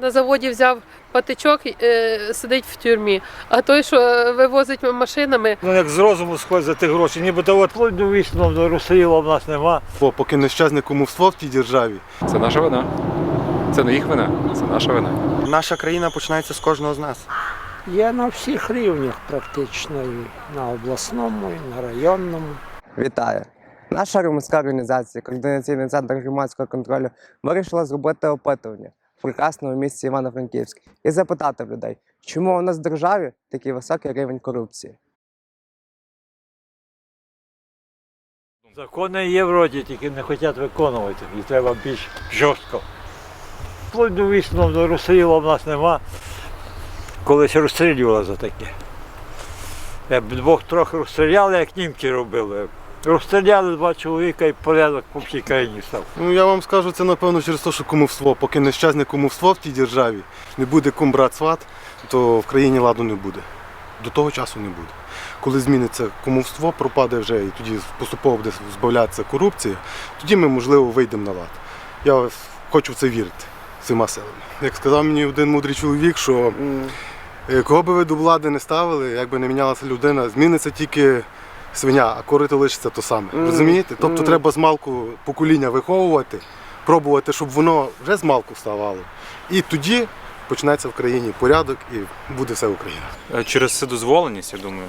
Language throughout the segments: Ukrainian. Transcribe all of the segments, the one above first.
На заводі взяв патичок, е, сидить в тюрмі. А той, що вивозить машинами, Ну як з розуму сходять за ті гроші, нібито от вічного до розстрілу в нас нема. Бо поки не щезне кумовство в тій державі, Це наша вина. Це не їх вина, це наша вина. Наша країна починається з кожного з нас. Є на всіх рівнях практично, і на обласному, і на районному. Вітаю! Наша громадська організація Координаційний центр громадського контролю вирішила зробити опитування в прекрасному місті Івано-Франківськ і запитати людей, чому у нас в державі такий високий рівень корупції. Закони є вроді, тільки не хочуть виконувати. І треба більш жорстко. Вплоть до до розстрілу в нас нема. Колись розстрілювали за таке. Я б двох трохи розстріляли, як німці робили. Розстріляли два чоловіка і порядок по всій країні став. ну я вам скажу, це напевно через те, що кумовство. Поки не щезне кумовство в тій державі, не буде кум брат сват, то в країні ладу не буде. До того часу не буде. Коли зміниться кумовство, пропаде вже і тоді поступово буде збавлятися корупція, тоді ми, можливо, вийдемо на лад. Я хочу в це вірити всіма силами. Як сказав мені один мудрий чоловік, що Е, Кого би ви до влади не ставили, як би не мінялася людина, зміниться тільки свиня, а корито лишиться то саме. Розумієте? Тобто треба з малку покоління виховувати, пробувати, щоб воно вже з малку ставало. І тоді почнеться в країні порядок і буде все Україна. Е, Через вседозволеність, я думаю.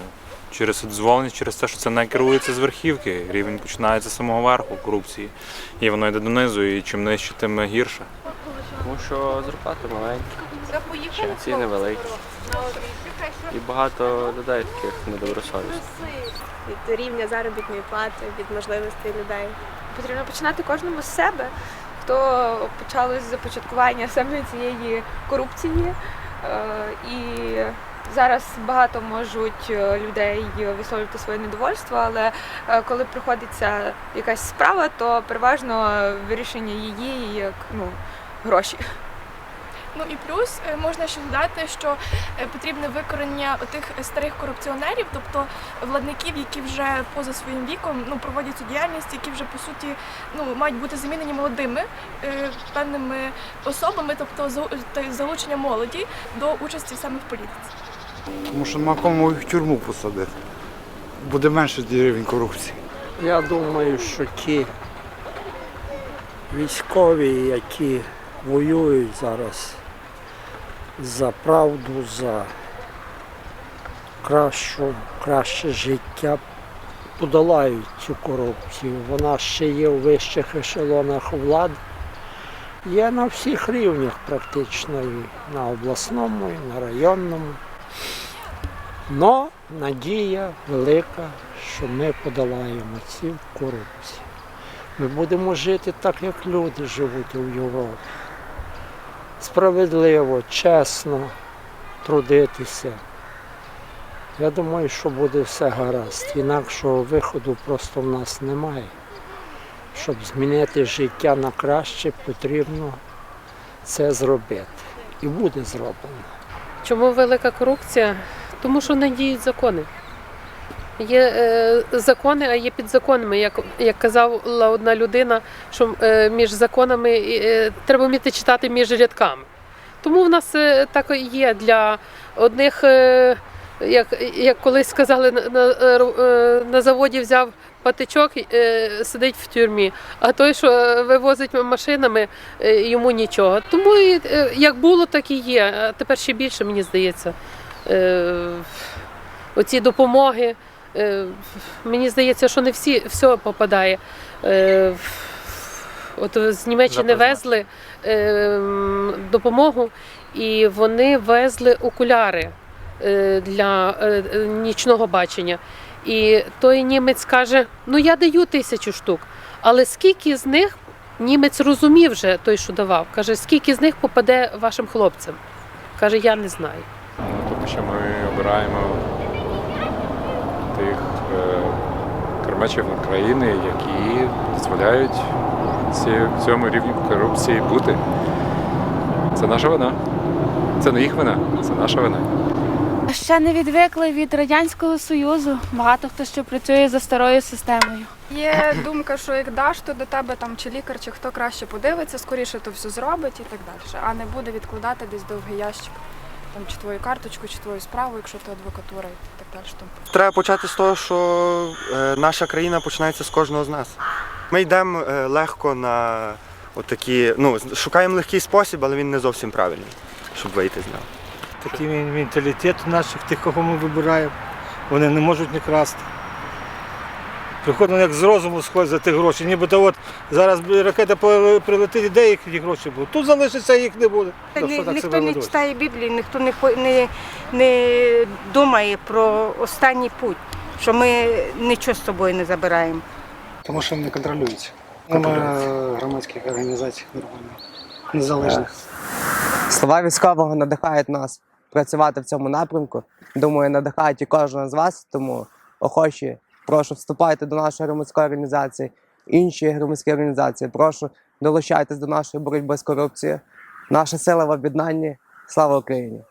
Через вседозволеність, через те, що це не керується з верхівки. Рівень починається з самого верху корупції. І воно йде донизу, і чим нижче, тим гірше. Тому що зарплати маленькі, ченці невеликі. І багато людей таких недобросовісних. від рівня заробітної плати, від можливостей людей. Потрібно починати кожному з себе, хто почалось з започаткування саме цієї корупції. Е, І зараз багато можуть е, людей висловлювати своє недовольство, але е, коли приходиться якась справа, то переважно вирішення її як ну, гроші. Ну і плюс е, можна ще додати, що е, потрібне викорення тих старих корупціонерів, тобто владників, які вже поза своїм віком ну проводять цю діяльність, які вже по суті ну мають бути замінені молодими е, певними особами, тобто залучення молоді до участі саме в політиці. Тому що нема кому їх в тюрму посадити. Буде менше рівень корупції. Я думаю, що ті військові, які воюють зараз за правду, за кращу, краще життя, подолають цю корупцію. Вона ще є у вищих ешелонах влади. Є на всіх рівнях практично, і на обласному, і на районному. Но надія велика, що ми подолаємо цю корупцію. Ми будемо жити так, як люди живуть у Європі. Справедливо, чесно трудитися. Я думаю, що буде все гаразд. Інакшого виходу просто в нас немає. Щоб змінити життя на краще, потрібно це зробити. І буде зроблено. чому велика корупція? Тому що не діють закони. Є е, закони, а є підзаконами. Як, як казала одна людина, що е, між законами е, треба вміти читати між рядками. Тому в нас е, так і є для одних, як, як колись сказали, на, на, заводі взяв патичок, е, сидить в тюрмі, а той, що вивозить машинами, йому нічого. Тому як було, так і є. А тепер ще більше, мені здається. Оці допомоги. Е, Мені здається, що не всі все попадає. Е, От з Німеччини везли е, допомогу, і вони везли окуляри для нічного бачення. І той німець каже: ну я даю тисячу штук, але скільки з них німець розумів вже той, що давав, каже, скільки з них попаде вашим хлопцям? Каже, я не знаю. Тому що ми обираємо тих е, кермачів країни, які дозволяють ці- цьому рівню корупції бути. Це наша вина. Це не їх вина, це наша вина. Ще не відвикли від Радянського Союзу. Багато хто ще працює за старою системою. Є думка, що як даш, то до тебе там чи лікар, чи хто краще подивиться, скоріше то все зробить і так далі. А не буде відкладати десь довгий ящик, там чи твою карточку, чи твою справу, якщо ти адвокатура і так далі. Тому Треба почати з того, що е, наша країна починається з кожного з нас. Ми йдемо е, легко на отакі, ну, шукаємо легкий спосіб, але він не зовсім правильний, щоб вийти з нього. Такий мен- менталітет наших, тих, кого ми вибираємо. Вони не можуть не красти. Приходимо як з розуму сходять за ті гроші. Нібито от зараз ракета прилетить, де їх ті гроші будуть? Тут залишиться, їх не буде. Що так ніхто не ведуть? читає Біблії, ніхто не, не, не думає про останній путь, що ми нічого з собою не забираємо. Тому що не контролюється. Немає громадських організацій нормальних, незалежних. Слова військового надихають нас працювати в цьому напрямку. Думаю, надихають і кожного з вас. Тому охочі, прошу вступайте до нашої громадської організації, інші громадські організації. Прошу долучайтесь до нашої боротьби з корупцією. Наша сила в об'єднанні. Слава Україні!